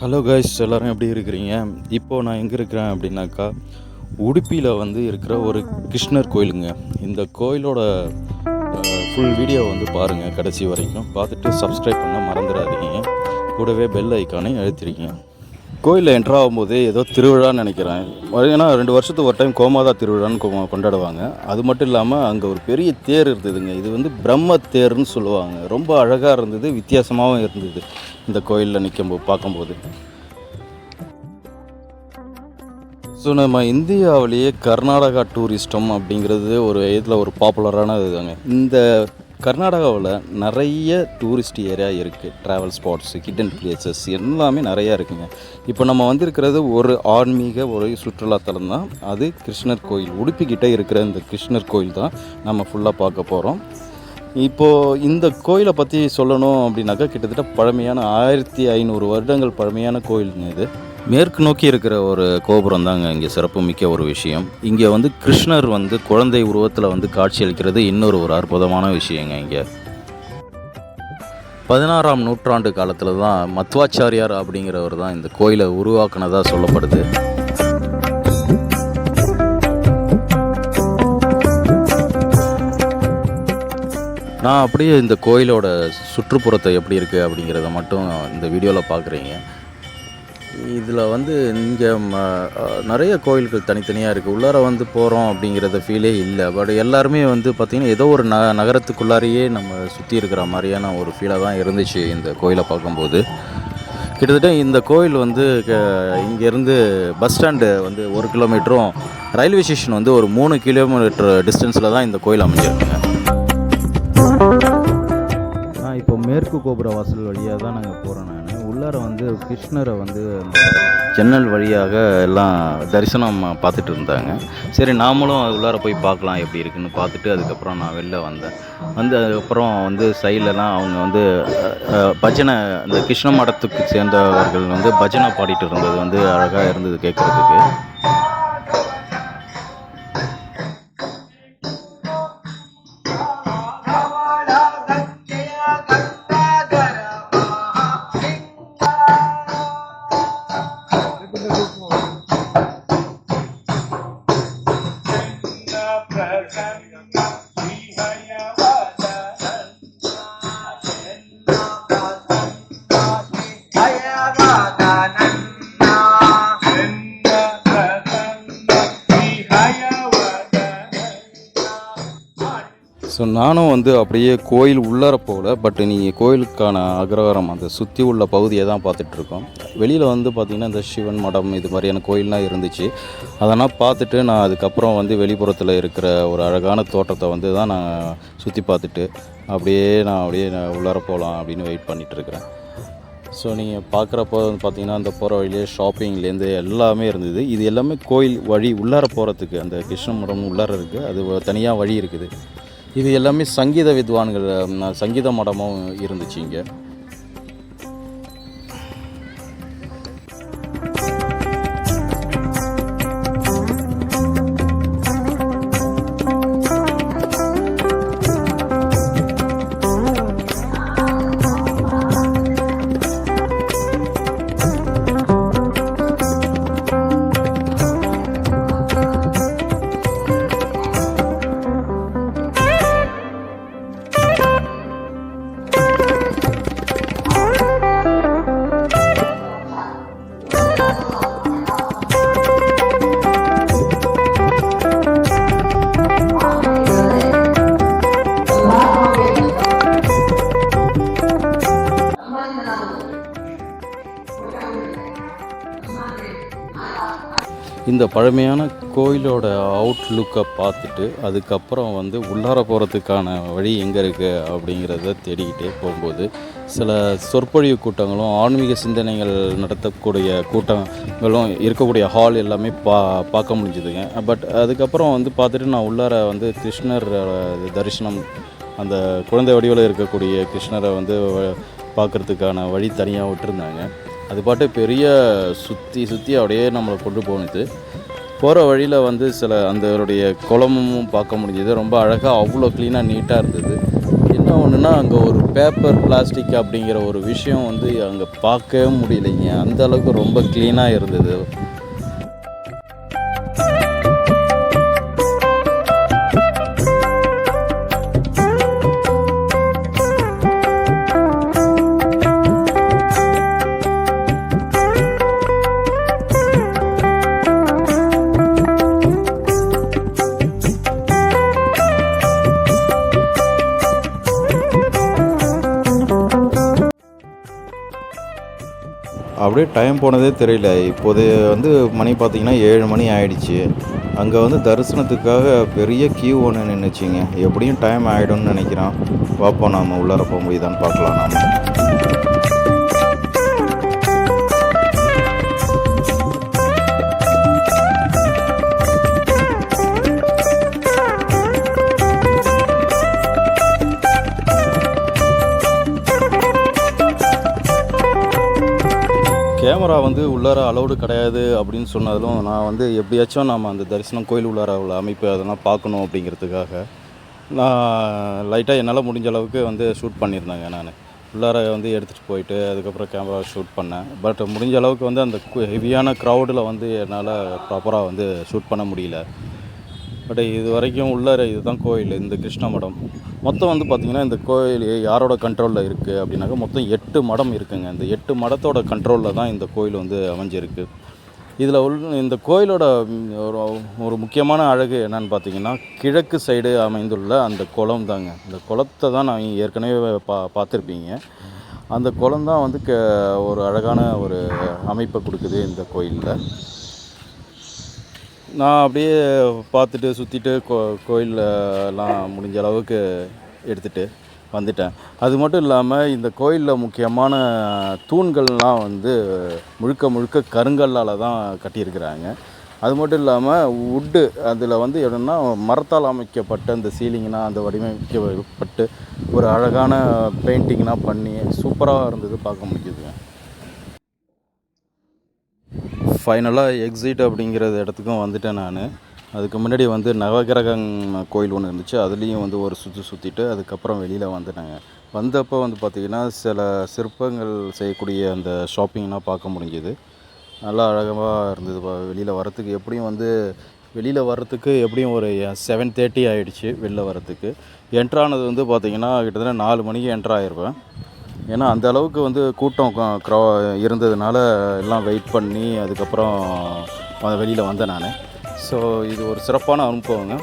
Hello guys எல்லோரும் எப்படி இருக்கிறீங்க? இப்போது நான் எங்கே இருக்கிறேன் அப்படின்னாக்கா உடுப்பியில் வந்து இருக்கிற ஒரு கிருஷ்ணர் கோயிலுங்க. இந்த கோயிலோட ஃபுல் வீடியோ வந்து பாருங்கள் கடைசி வரைக்கும். பார்த்துட்டு சப்ஸ்கிரைப் பண்ண மறந்துடாதீங்க. கூடவே பெல் ஐக்கானை அழுத்திருக்கீங்க கோயிலில் என்ட்ரு ஆகும்போது ஏதோ திருவிழான்னு நினைக்கிறேன். ஏன்னா ரெண்டு வருஷத்துக்கு ஒரு டைம் கோமாதா திருவிழான்னு கோ கொண்டாடுவாங்க. அது மட்டும் இல்லாமல் அங்கே ஒரு பெரிய தேர் இருந்ததுங்க. இது வந்து பிரம்ம தேர்னு சொல்லுவாங்க. ரொம்ப அழகாக இருந்தது வித்தியாசமாகவும் இருந்தது. இந்த கோயிலில் நிற்கும்போது பார்க்கும்போது. ஸோ நம்ம இந்தியாவிலேயே கர்நாடகா டூரிஸ்டம் அப்படிங்கிறது ஒரு இதில் ஒரு பாப்புலரான இதுதாங்க இந்த கர்நாடகாவில் நிறைய டூரிஸ்ட் ஏரியா இருக்குது ட்ராவல் ஸ்பாட்ஸ் ஹிடன் பிளேசஸ் எல்லாமே நிறையா இருக்குங்க. இப்போ நம்ம வந்திருக்கிறது ஒரு ஆன்மீக ஒரு சுற்றுலாத்தலம் தான். அது கிருஷ்ணர் கோயில். உடுப்பிக்கிட்டே இருக்கிற இந்த கிருஷ்ணர் கோயில் தான் நம்ம ஃபுல்லாக பார்க்க போகிறோம் இப்போது இந்த கோயிலை பற்றி சொல்லணும் அப்படின்னாக்கா கிட்டத்தட்ட பழமையான ஆயிரத்தி ஐநூறு வருடங்கள் பழமையான கோயிலுங்க இது. மேற்கு நோக்கி இருக்கிற ஒரு கோபுரம் தாங்க இங்கே சிறப்பு மிக்க ஒரு விஷயம். இங்கே வந்து கிருஷ்ணர் வந்து குழந்தை உருவத்தில் வந்து காட்சியளிக்கிறது இன்னொரு ஒரு அற்புதமான விஷயங்க இங்கே. பதினாறாம் நூற்றாண்டு காலத்தில் தான் மத்வாச்சாரியார் அப்படிங்கிறவர் தான் இந்த கோயிலை உருவாக்குனதாக சொல்லப்படுது. நான் அப்படியே இந்த கோயிலோட சுற்றுப்புறத்தை எப்படி இருக்குது அப்படிங்கிறத மட்டும் இந்த வீடியோவில் பார்க்குறீங்க இதில் வந்து இங்கே நிறைய கோயில்கள் தனித்தனியாக இருக்குது உள்ளார வந்து போகிறோம் அப்படிங்கிறத ஃபீலே இல்லை. பட் எல்லாருமே வந்து பார்த்திங்கன்னா ஏதோ ஒரு ந நகரத்துக்குள்ளாரையே நம்ம சுற்றி இருக்கிற மாதிரியான ஒரு ஃபீலாக தான் இருந்துச்சு இந்த கோயிலை பார்க்கும்போது. கிட்டத்தட்ட இந்த கோயில் வந்து க- இங்கேருந்து பஸ் ஸ்டாண்டு வந்து ஒரு கிலோமீட்டரும் ரயில்வே ஸ்டேஷன் வந்து ஒரு மூணு கிலோமீட்டர் டிஸ்டன்ஸில் தான் இந்த கோயில் அமைஞ்சிருக்குங்க. மேற்கு கோபுர வாசல் வழியாக தான் நாங்கள் போகிறோம் நான். உள்ளார வந்து கிருஷ்ணரை வந்து ஜன்னல் வழியாக எல்லாம் தரிசனம் பார்த்துட்டு இருந்தாங்க. சரி நாமளும் அது உள்ளார போய் பார்க்கலாம் எப்படி இருக்குன்னு பார்த்துட்டு அதுக்கப்புறம் நான் வெளில வந்தேன். வந்து அதுக்கப்புறம் வந்து சைட்லலாம் அவங்க வந்து பஜனை இந்த கிருஷ்ண மடத்துக்கு சேர்ந்தவர்கள் வந்து பஜனை பாடிட்டு இருந்தது வந்து அழகாக இருந்தது கேட்குறதுக்கு. ஸோ நானும் வந்து அப்படியே கோயில் உள்ளார போகல பட் நீங்கள் கோயிலுக்கான அக்ரகாரம் அந்த சுற்றி உள்ள பகுதியை தான் பார்த்துட்ருக்கோம். வெளியில் வந்து பார்த்திங்கன்னா இந்த சிவன் மடம் இது மாதிரியான கோயில்லாம் இருந்துச்சு. அதெல்லாம் பார்த்துட்டு நான் அதுக்கப்புறம் வந்து வெளிப்புறத்தில் இருக்கிற ஒரு அழகான தோட்டத்தை வந்து தான் நான் சுற்றி பார்த்துட்டு அப்படியே நான் அப்படியே நான் உள்ளார போகலாம் அப்படின்னு வெயிட் பண்ணிகிட்ருக்கிறேன் ஸோ நீங்கள் பார்க்குறப்போ வந்து பார்த்தீங்கன்னா அந்த போகிற வழியிலே ஷாப்பிங்லேருந்து எல்லாமே இருந்தது. இது எல்லாமே கோயில் வழி உள்ளார போகிறதுக்கு அந்த கிருஷ்ணமரம் உள்ளார இருக்குது அது தனியாக வழி இருக்குது. இது எல்லாமே சங்கீத வித்வான்கள் சங்கீத மடமும் இருந்துச்சு இங்கே. இந்த பழமையான கோயிலோட அவுட்லுக்கை பார்த்துட்டு அதுக்கப்புறம் வந்து உள்ளார போகிறதுக்கான வழி எங்கே இருக்குது அப்படிங்கிறத தேடிக்கிட்டே போகும்போது சில சொற்பொழிவு கூட்டங்களும் ஆன்மீக சிந்தனைகள் நடத்தக்கூடிய கூட்டங்களும் இருக்கக்கூடிய ஹால் எல்லாமே பா பார்க்க முடிஞ்சுதுங்க. பட் அதுக்கப்புறம் வந்து பார்த்துட்டு நான் உள்ளார வந்து கிருஷ்ணர் தரிசனம் அந்த குழந்தை வடிவில் இருக்கக்கூடிய கிருஷ்ணரை வந்து பார்க்குறதுக்கான வழி தனியாக விட்டுருந்தாங்க. அது பாட்டு பெரிய சுற்றி சுற்றி அப்படியே நம்மளை கொண்டு போணுது போகிற வழியில் வந்து சில அந்த குளமும் பார்க்க முடிஞ்சது. ரொம்ப அழகாக அவ்வளோ க்ளீனாக நீட்டாக இருந்தது. என்ன என்ன ஒன்றுனா அங்கே ஒரு பேப்பர் பிளாஸ்டிக் அப்படிங்கிற ஒரு விஷயம் வந்து அங்கே பார்க்கவே முடியலைங்க. அந்த அளவுக்கு ரொம்ப க்ளீனாக இருந்தது. அப்படியே டைம் போனதே தெரியல. இப்போது வந்து மணி பார்த்திங்கன்னா ஏழு மணி ஆயிடுச்சு. அங்கே வந்து தரிசனத்துக்காக பெரிய கியூ ஒன்று நின்றுச்சிங்க எப்படியும் டைம் ஆகிடும்னு நினைக்கிறோம் பார்ப்போம் நாம் உள்ளார போக முடியுதான்னு பார்க்கலாம் நாம். கேமரா வந்து உள்ளார அலௌடு கிடையாது அப்படின்னு சொன்னதிலும் நான் வந்து எப்படியாச்சும் நம்ம அந்த தரிசனம் கோயில் உள்ளார உள்ள அமைப்பு அதெல்லாம் பார்க்கணும் அப்படிங்கிறதுக்காக நான் லைட்டாக என்னால் முடிஞ்ச அளவுக்கு வந்து ஷூட் பண்ணியிருந்தேங்க நான். உள்ளார வந்து எடுத்துகிட்டு போயிட்டு அதுக்கப்புறம் கேமரா ஷூட் பண்ணேன். பட் முடிஞ்ச அளவுக்கு வந்து அந்த ஹெவியான க்ரௌடில் வந்து என்னால் ப்ராப்பராக வந்து ஷூட் பண்ண முடியல. பட் இது வரைக்கும் உள்ளார இதுதான் கோயில் இந்த கிருஷ்ண மடம். மொத்தம் வந்து பார்த்திங்கன்னா இந்த கோயில் யாரோட கண்ட்ரோலில் இருக்குது அப்படின்னாக்கா மொத்தம் எட்டு மடம் இருக்குங்க. இந்த எட்டு மடத்தோட கண்ட்ரோலில் தான் இந்த கோயில் வந்து அமைஞ்சிருக்கு. இதில் உள்ள இந்த கோயிலோட ஒரு ஒரு முக்கியமான அழகு என்னன்னு பார்த்தீங்கன்னா கிழக்கு சைடு அமைந்துள்ள அந்த குளம் தாங்க. இந்த குளத்தை தான் நான் ஏற்கனவே பா பார்த்துருப்பீங்க. அந்த குளம் தான் வந்து க ஒரு அழகான ஒரு அமைப்பை கொடுக்குது இந்த கோயிலில். நான் அப்படியே பார்த்துட்டு சுற்றிட்டு கோ கோயிலெலாம் முடிஞ்ச அளவுக்கு எடுத்துகிட்டு வந்துட்டேன். அது மட்டும் இல்லாமல் இந்த கோயிலில் முக்கியமான தூண்கள்லாம் வந்து முழுக்க முழுக்க கருங்கல்லால் தான் கட்டியிருக்கிறாங்க. அது மட்டும் இல்லாமல் வுட்டு அதில் வந்து என்னென்னா மரத்தால் அமைக்கப்பட்ட அந்த சீலிங்னா அந்த வடிவமைக்கப்பட்டு ஒரு அழகான பெயிண்டிங்லாம் பண்ணி சூப்பராக இருந்தது பார்க்க முடியுதுங்க ஃபைனலாக எக்ஸிட் அப்படிங்கிறது இடத்துக்கும் வந்துட்டேன் நான். அதுக்கு முன்னாடி வந்து நவகிரகம் கோயில் ஒன்று இருந்துச்சு. அதுலேயும் வந்து ஒரு சுற்றி சுற்றிட்டு அதுக்கப்புறம் வெளியில் வந்துட்டாங்க. வந்தப்போ வந்து பார்த்திங்கன்னா சில சிற்பங்கள் செய்யக்கூடிய அந்த ஷாப்பிங்லாம் பார்க்க முடிஞ்சுது. நல்லா அழகாக இருந்தது. வெளியில் வரத்துக்கு எப்படியும் வந்து வெளியில் வர்றதுக்கு எப்படியும் ஒரு செவன் தேர்ட்டி ஆகிடுச்சு வெளில வரத்துக்கு என்ட்ரானது வந்து பார்த்திங்கன்னா கிட்டத்தட்ட நாலு மணிக்கு என்ட்ரு ஆகிருப்பேன் ஏன்னா அந்த அளவுக்கு வந்து கூட்டம் க்ரா இருந்ததுனால எல்லாம் வெயிட் பண்ணி அதுக்கப்புறம் வெளியில் வந்தேன் நான். ஸோ இது ஒரு சிறப்பான அனுபவங்க.